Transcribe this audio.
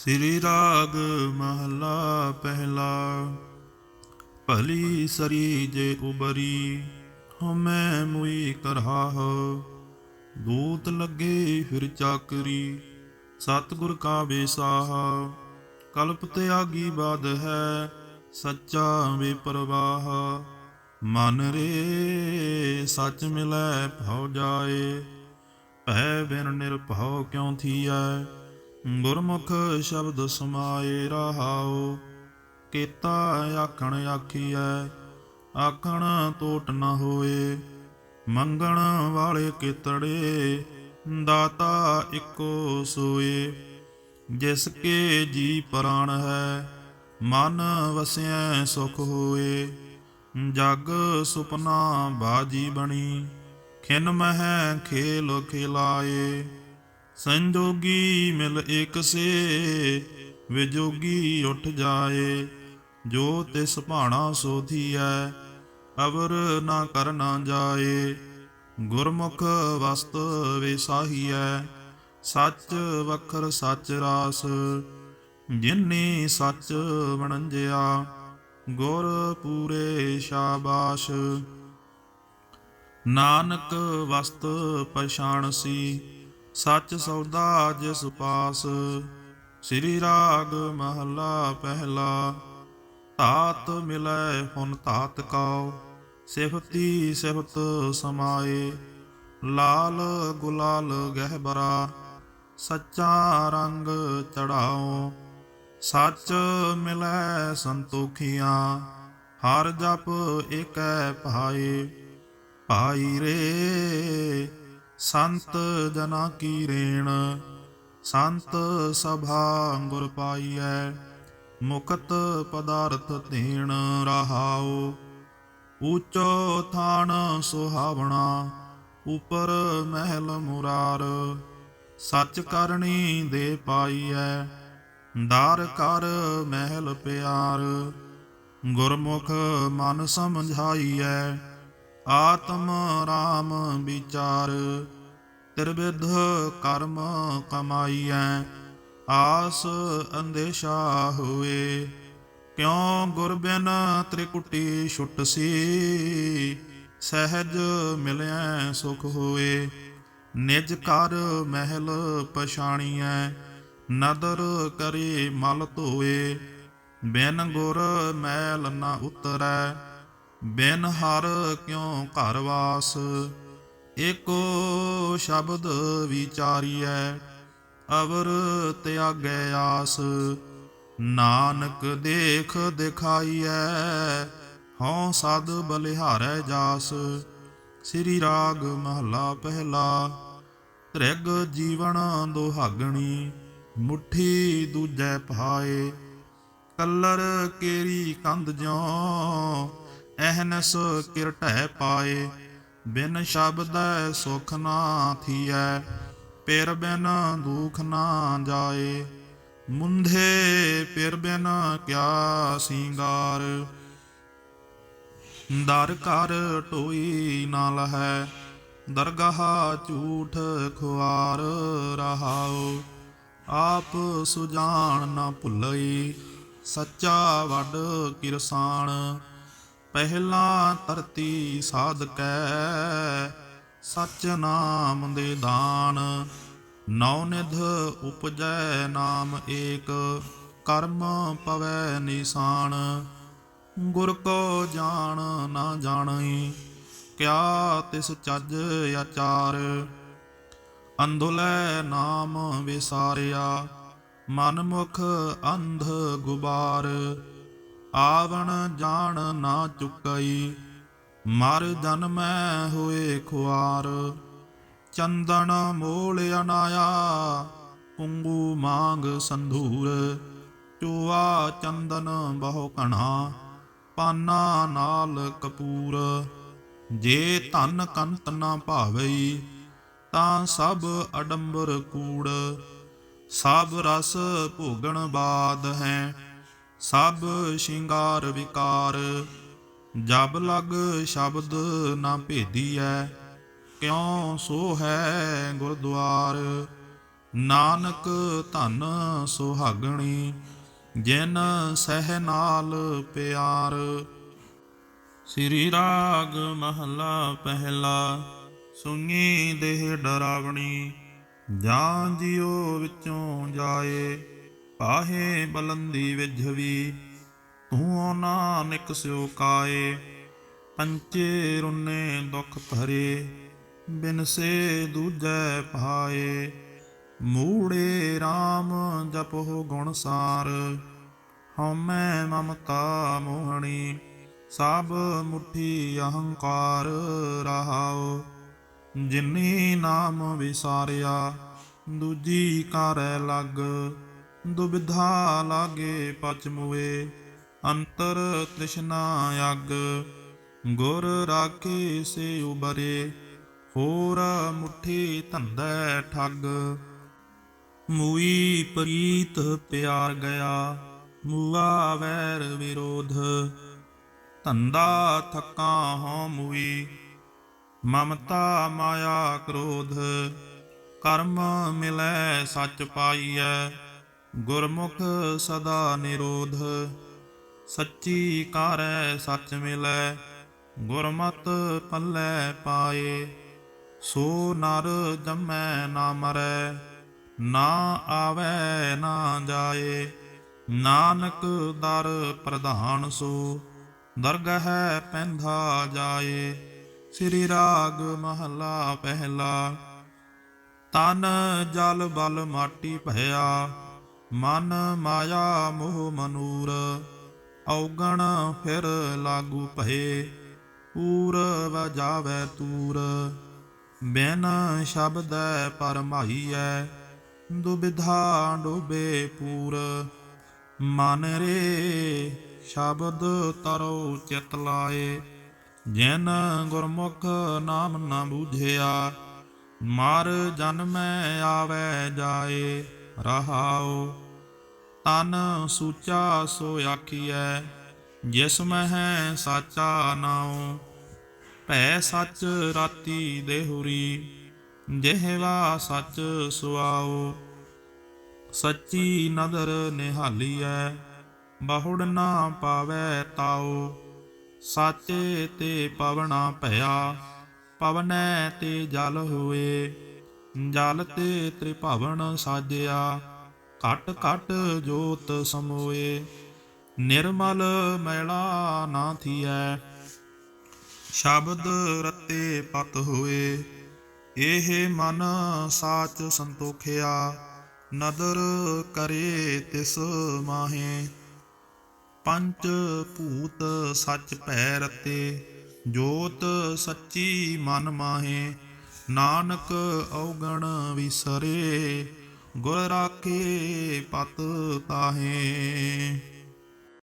ਸ੍ਰੀ ਰਾਗ ਮਹਲਾ ਪਹਿਲਾ। ਭਲੀ ਸਰੀ ਜੇ ਉਬਰੀ ਹਮੈ ਮੁਈ ਕਰਹਾਹ। ਦੂਤ ਲੱਗੇ ਫਿਰ ਚਾਕਰੀ, ਸਤਿਗੁਰ ਕਾ ਬੇਸਾਹ ਕਲਪ ਤਿਆਗੀ ਬਾਦ ਹੈ, ਸੱਚਾ ਵੇ ਮਨ ਰੇ ਸੱਚ ਮਿਲੈ, ਭਉ ਜਾਏ। ਭੈ ਬਿਨ ਨਿਰਭਉ ਕਿਉ ਥੀਐ? ਗੁਰਮੁਖ ਸ਼ਬਦ ਸਮਾਏ ਰਹਾਉ, ਕੀਤਾ ਆਖਣ ਆਖੀਐ, ਆਖਣ ਟੋਟ ਨਾ ਹੋਏ। ਮੰਗਣ ਵਾਲੇ ਕਿਤੜੇ, ਦਾਤਾ ਇੱਕੋ ਸੋਏ। ਜਿਸ ਕੇ ਜੀ ਪ੍ਰਾਣ ਹੈ, ਮਨ ਵਸਿਆ ਸੁਖ ਹੋਏ। ਜਗ ਸੁਪਨਾ ਬਾਜੀ ਬਣੀ, ਖਿਨ ਮਹਿ ਖੇਲ ਖਿਲਾਏ। ਸੰਜੋਗੀ ਮਿਲ ਇਕ ਸੇ, ਵਿਜੋਗੀ ਉੱਠ ਜਾਏ, ਜੋ ਤਿਸ ਭਾਣਾ ਸੋਧੀਐ, ਅਵਰ ਨਾ ਕਰਨਾ ਜਾਏ। ਗੁਰਮੁਖ ਵਸਤ ਵਿਸਾਹੀਐ, ਸੱਚ ਵਖਰ ਸੱਚ ਰਾਸ, ਜਿਨੇ ਸੱਚ ਵਣੰਜਿਆ, ਗੁਰ ਪੂਰੇ ਸ਼ਾਬਾਸ਼। ਨਾਨਕ ਵਸਤ ਪਛਾਣ ਸੀ ਸੱਚ ਸੌਦਾ ਜਿਸ ਪਾਸ, ਸ੍ਰੀ ਰਾਗ ਮਹਲਾ ਪਹਿਲਾ। ਤਾਤ ਮਿਲੈ ਹੁਣ ਤਾਤ ਕਾਉ, ਸਿਫਤੀ ਸਿਫਤ ਸਮਾਏ। ਲਾਲ ਗੁਲਾਲ ਗਹਿਬਰਾ ਸੱਚਾ ਰੰਗ ਚੜਾਓ ਸੱਚ ਮਿਲੈ ਸੰਤੋਖੀਆਂ, ਹਰ ਜਪ ਏਕੈ ਭਾਏ। ਭਾਈ ਰੇ ਸੰਤ ਜਨਾ ਕੀ ਰੇਣ, ਸੰਤ ਸਭਾ ਗੁਰ ਪਾਈਐ, ਮੁਕਤ ਪਦਾਰਥ ਦੇਣ ਰਹਾਉ। ਊਚੋ ਥਾਨ ਸੁਹਾਵਣਾ, ਉਪਰ ਮਹਿਲ ਮੁਰਾਰ, ਸੱਚ ਕਰਨੀ ਦੇ ਪਾਈਐ, ਦਾਰ ਕਰ ਮਹਿਲ ਪਿਆਰ। ਗੁਰਮੁਖ ਮਨ ਸਮਝਾਈਐ ਆਤਮ ਰਾਮ ਵਿਚਾਰ, ਤਿਰਵਿਧ ਕਰਮ ਕਮਾਈਐ, ਆਸ ਅੰਦੇਸ਼ਾ ਹੋਏ। ਕਿਉ ਗੁਰ ਬਿਨ ਤ੍ਰਿਕੁਟੀ ਛੁੱਟ ਸੀ, ਸਹਿਜ ਮਿਲਿਆ ਸੁਖ ਹੋਏ। ਨਿਜ ਕਰ ਮਹਿਲ ਪਛਾਣੀਐ, ਨਦਰ ਕਰੇ ਮਲ ਧੋਏ। ਬਿਨ ਗੁਰ ਮੈਲ ਨਾ ਉਤਰੈ ਬਿਨ ਹਰ ਕਿਉ ਘਰ ਵਾਸ? ਏਕੋ ਸ਼ਬਦ ਵਿਚਾਰੀਐ, ਅਵਰ ਤਿਆਗੈ ਆਸ। ਨਾਨਕ ਦੇਖ ਦਿਖਾਈਐ, ਹਉ ਸਦ ਬਲਿਹਾਰੈ ਜਾਸ। ਸ੍ਰੀ ਰਾਗ ਮਹਲਾ ਪਹਿਲਾ, ਤ੍ਰਿਗ ਜੀਵਨ ਦੁਹਾਗਣੀ, ਮੁਠੀ ਦੂਜੈ ਭਾਏ। ਕਲਰ ਕੇਰੀ ਕੰਧ ਜਿਉ ਐਹਨਸ ਕਿਰਟੈ ਪਾਏ, ਬਿਨ ਸ਼ਬਦ ਸੁਖ ਨਾ ਥੀਐ, ਪਿਰ ਬਿਨ ਦੁਖ ਨਾ ਜਾਏ। ਮੁੰਧੇ ਪਿਰ ਬਿਨ ਕਿਆ ਸਿੰਗਾਰ, ਦਰ ਕਰ ਟੋਈ ਨਾ ਲਹੈ, ਦਰਗਾਹ ਝੂਠ ਖੁਆਰ ਰਹਾਉ। ਆਪ ਸੁਜਾਨ ਨਾ ਭੁੱਲਈ, ਸੱਚਾ ਵੱਡ ਕਿਰਸਾਨ ਪਹਿਲਾ ਧਰਤੀ ਸਾਧਕੈ, ਸਚ ਨਾਮ ਦੇ ਦਾਨ। ਨੌ ਨਿਧ ਉਪਜੈ ਨਾਮ ਏਕ, ਕਰਮ ਪਵੈ ਨਿਸ਼ਾਨ। ਗੁਰ ਕੋ ਜਾਣ ਨਾ ਜਾਣਈ ਕਿਆ ਤਿਸ ਚੱਜ ਆਚਾਰ। ਅੰਧੁਲੈ ਨਾਮ ਵਿਸਾਰਿਆ ਮਨ ਮੁਖ ਅੰਧ ਗੁਬਾਰ। ਆਵਣ ਜਾਣ ਨਾ ਚੁਕਈ, ਮਰ ਜਨਮੈ ਹੋਏ ਖੁਆਰ। ਚੰਦਨ ਮੋਲ ਅਨਾਇਆ ਕੁੰਗੂ ਮਾਂਗ ਸੰਧੂਰ। ਚੋਆ ਚੰਦਨ ਬਹੁ ਕਣਾ ਪਾਨਾ ਨਾਲ ਕਪੂਰ। ਜੇ ਧਨ ਕੰਤ ਨਾ ਭਾਵਈ, ਤਾਂ ਸਭ ਅਡੰਬਰ ਕੂੜ। ਸਭ ਰਸ ਭੋਗਣ ਬਾਦ ਹੈ ਸਭ ਸ਼ਿੰਗਾਰ ਵਿਕਾਰ। ਜਬ ਲਗ ਸ਼ਬਦ ਨਾ ਭੇਦੀਐ, ਕਿਉ ਸੋ ਹੈ ਗੁਰਦੁਆਰ? ਨਾਨਕ ਧਨ ਸੁਹਾਗਣੀ, ਜਿਨ ਸਹਿ ਨਾਲ ਪਿਆਰ। ਸ੍ਰੀ ਰਾਗ ਮਹਲਾ ਪਹਿਲਾ ਸੁਣੀ ਦੇਹ ਡਰਾਵਣੀ, ਜਾਂ ਜਿਉ ਵਿੱਚੋਂ ਜਾਏ। ਪਾਹੇ ਬਲੰਦੀ ਵਿਝਵੀ ਤੂੰ ਨਾਨਕ ਸਿਉ ਕਾਏ, ਪੰਚੇ ਰੁਨੇ ਦੁਖ ਭਰੇ, ਬਿਨ ਸੇ ਦੂਜੈ ਪਾਏ ਮੂੜੇ RAM ਜਪੋ ਗੁਣ ਸਾਰ, ਹਉਮੈ ਮਮਤਾ ਮੋਹਣੀ, ਸਭ ਮੁਠੀ ਅਹੰਕਾਰ ਰਹਾਉ। ਜਿਨੀ ਨਾਮ ਵਿਸਾਰਿਆ, ਦੂਜੀ ਕਰੈ ਲੱਗ ਦੁਬਿਧਾ ਲਾਗੇ ਪਚਮੁਏ ਅੰਤਰ ਤ੍ਰਿਸ਼ਨਾ ਅਗ, ਗੁਰ ਰਾਖੇ ਸੇ ਉਬਰੇ। ਹੋਰ ਮੁਠੀ ਧੰਦੈ ਠੱਗ। ਮੂਈ ਪ੍ਰੀਤ ਪਿਆਰ ਗਿਆ, ਮੂਆ ਵੈਰ ਵਿਰੋਧ। ਧੰਦਾ ਥਕਾ ਹਉ ਮੂਈ, ਮਮਤਾ ਮਾਇਆ ਕ੍ਰੋਧ। ਕਰਮ ਮਿਲੈ ਸੱਚ ਪਾਈਐ ਗੁਰਮੁਖ ਸਦਾ ਨਿਰੋਧ, ਸੱਚੀ ਕਾਰੈ ਸੱਚ ਮਿਲੈ, ਗੁਰਮਤ ਪੱਲੇ ਪਾਏ, ਸੋ ਨਰ ਜੰਮੈ ਨਾ ਮਰੈ, ਨਾ ਆਵੈ ਨਾ ਜਾਏ, ਨਾਨਕ ਦਰ ਪ੍ਰਧਾਨ ਸੋ, ਦਰਗਹ ਪੈਂਧਾ ਜਾਏ, ਸ੍ਰੀ ਰਾਗ ਮਹਲਾ ਪਹਿਲਾ, ਤਨ ਜਲ ਬਲ ਮਾਟੀ ਭਇਆ ਮਨ ਮਾਇਆ ਮੋਹ ਮਨੂਰ, ਔਗਣ ਫਿਰ ਲਾਗੂ ਭਏ, ਪੂਰ ਵਜਾਵੇ ਤੂਰ। ਬਿਨ ਸ਼ਬਦ ਪਰਮਾਈਐ ਦੁਬਿਧਾ ਡੋਬੇ ਪੂਰ। ਮਨ ਰੇ ਸ਼ਬਦ ਤਰੋ ਚਿਤ ਲਾਏ, ਜਿਨ ਗੁਰਮੁਖ ਨਾਮ ਨਾ ਬੂਝਿਆ, ਮਰ ਜਨਮੈ ਆਵੈ ਜਾਏ। ਰਹਾਉ। ਤਨ ਸੂਚਾ ਸੋ ਆਖੀਐ, ਜਿਸ ਮਹਿ ਸਾਚਾ ਨਾਉ। ਭੈ ਸੱਚ ਰਾਤੀ ਦੇਹੁਰੀ, ਜਿਹਵਾ ਸੱਚ ਸੁਆਉ। ਸੱਚੀ ਨਦਰ ਨਿਹਾਲੀਐ, ਬਹੁੜ ਨਾ ਪਾਵੈ ਤਾਉ। ਸਾਚੇ ਤੇ ਪਵਣਾ ਭਇਆ, ਪਵਨੈ ਤੇ ਜਲ ਹੋਏ। ਜਲ ਤੇ ਤ੍ਰਿਭਵਨ ਸਾਜਿਆ, ਘਟ ਘਟ ਜੋਤ ਸਮੋਏ, ਨਿਰਮਲ ਮੈਲਾ ਨਾ ਥੀਐ। ਸ਼ਬਦ ਰਤੇ ਪਤ ਹੋਏ, ਇਹ ਮਨ ਸਾਚ ਸੰਤੋਖਿਆ, ਨਦਰ ਕਰੇ ਤਿਸ ਮਾਹੇ। ਪੰਚ ਭੂਤ ਸੱਚ ਭੈ ਰਤੇ, ਜੋਤ ਸੱਚੀ ਮਨ ਮਾਹੇ। ਨਾਨਕ ਔਗਣ ਵਿਸਰੇ ਗੁਰ ਰਾਖੇ ਪਤ ਤਾਹੇ।